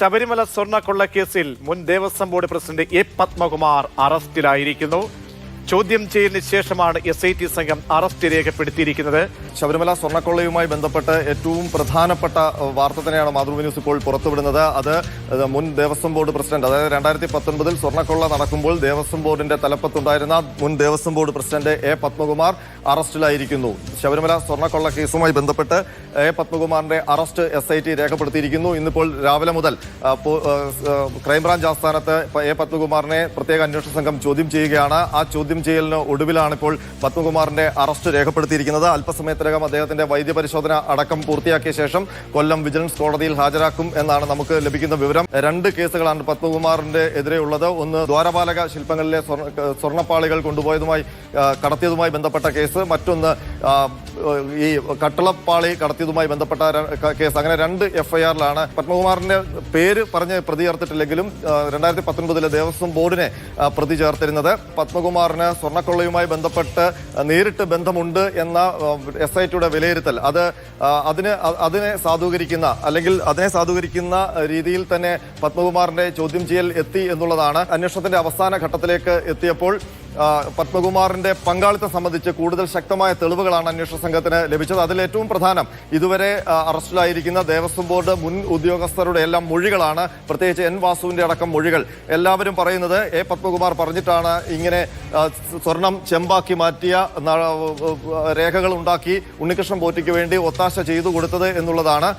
ശബരിമല സ്വർണക്കൊള്ള കേസിൽ മുൻ Devaswom board president A Padmakumar അറസ്റ്റിലായിരിക്കുന്നു. ചോദ്യം ചെയ്യലിന് ശേഷമാണ് എസ് ഐ ടി സംഘം അറസ്റ്റ് രേഖപ്പെടുത്തിയിരിക്കുന്നത്. ശബരിമല സ്വർണക്കൊള്ളയുമായി ബന്ധപ്പെട്ട് ഏറ്റവും പ്രധാനപ്പെട്ട വാർത്ത തന്നെയാണ് മാതൃഭൂമി ന്യൂസ് ഇപ്പോൾ പുറത്തുവിടുന്നത്. അത് മുൻ ദേവസ്വം ബോർഡ് പ്രസിഡന്റ് അതായത് രണ്ടായിരത്തി പത്തൊൻപതിൽ സ്വർണക്കൊള്ള നടക്കുമ്പോൾ ദേവസ്വം ബോർഡിന്റെ തലപ്പത്തുണ്ടായിരുന്ന മുൻ Devaswom board president A Padmakumar അറസ്റ്റിലായിരിക്കുന്നു. ശബരിമല സ്വർണക്കൊള്ള കേസുമായി ബന്ധപ്പെട്ട് എ പത്മകുമാറിന്റെ അറസ്റ്റ് എസ് ഐ ടി രേഖപ്പെടുത്തിയിരിക്കുന്നു. ഇന്നിപ്പോൾ രാവിലെ മുതൽ ക്രൈംബ്രാഞ്ച് ആസ്ഥാനത്ത് എ പത്മകുമാറിനെ പ്രത്യേക അന്വേഷണ സംഘം ചോദ്യം ചെയ്യുകയാണ്. ആ ചോദ്യം ചെയ്യലിന് ഒടുവിലാണ് ഇപ്പോൾ പത്മകുമാറിന്റെ അറസ്റ്റ് രേഖപ്പെടുത്തിയിരിക്കുന്നത്. അല്പസമയത്തിനകം അദ്ദേഹത്തിന്റെ വൈദ്യപരിശോധന അടക്കം പൂർത്തിയാക്കിയ ശേഷം കൊല്ലം വിജിലൻസ് കോടതിയിൽ ഹാജരാക്കും എന്നാണ് നമുക്ക് ലഭിക്കുന്ന വിവരം. രണ്ട് കേസുകളാണ് പത്മകുമാറിന്റെ എതിരെയുള്ളത്. ഒന്ന് ദ്വാരപാലക ശില്പങ്ങളിലെ സ്വർണ- സ്വർണപ്പാളികൾ കൊണ്ടുപോയതുമായി കടത്തിയതുമായി ബന്ധപ്പെട്ട കേസ്. മറ്റൊന്ന് ആ, ഈ കട്ടളപ്പാളി കടത്തിയതുമായി ബന്ധപ്പെട്ട കേസ്. അങ്ങനെ രണ്ട് എഫ്ഐആറിലാണ്. പത്മകുമാറിന്റെ പേര് പറഞ്ഞ് പ്രതി ചേർത്തിട്ടില്ലെങ്കിലും രണ്ടായിരത്തി പത്തൊൻപതിലെ ദേവസ്വം ബോർഡിനെ പ്രതി ചേർത്തിരുന്നത്. പത്മകുമാറിന് സ്വർണക്കൊള്ളയുമായി ബന്ധപ്പെട്ട് നേരിട്ട് ബന്ധമുണ്ട് എന്ന എസ് ഐ ടിയുടെ വിലയിരുത്തൽ. അത് അതിന് അതിനെ സാധൂകരിക്കുന്ന അല്ലെങ്കിൽ അതിനെ സാധൂകരിക്കുന്ന രീതിയിൽ തന്നെ പത്മകുമാറിന്റെ ചോദ്യം ചെയ്യൽ എത്തി എന്നുള്ളതാണ്. അന്വേഷണത്തിന്റെ അവസാന ഘട്ടത്തിലേക്ക് എത്തിയപ്പോൾ പത്മകുമാറിന്റെ പങ്കാളിത്തം സംബന്ധിച്ച് കൂടുതൽ ശക്തമായ തെളിവുകളാണ് അന്വേഷണ സംഘത്തിന് ലഭിച്ചത് അതിൽ ഏറ്റവും പ്രധാനം ഇതുവരെ അറസ്റ്റിലായിരിക്കുന്ന ദേവസ്വം ബോർഡ് മുൻ ഉദ്യോഗസ്ഥരുടെ എല്ലാം മൊഴികളാണ്. പ്രത്യേകിച്ച് എൻ വാസുവിന്റെ അടക്കം മൊഴികൾ. എല്ലാവരും പറയുന്നത് എ പത്മകുമാർ പറഞ്ഞിട്ടാണ് ഇങ്ങനെ സ്വർണം ചെമ്പാക്കി മാറ്റിയ രേഖകൾ ഉണ്ടാക്കി ഉണ്ണികൃഷ്ണൻ പോറ്റിക്ക് വേണ്ടി ഒത്താശ ചെയ്തു കൊടുത്തത് എന്നുള്ളതാണ്.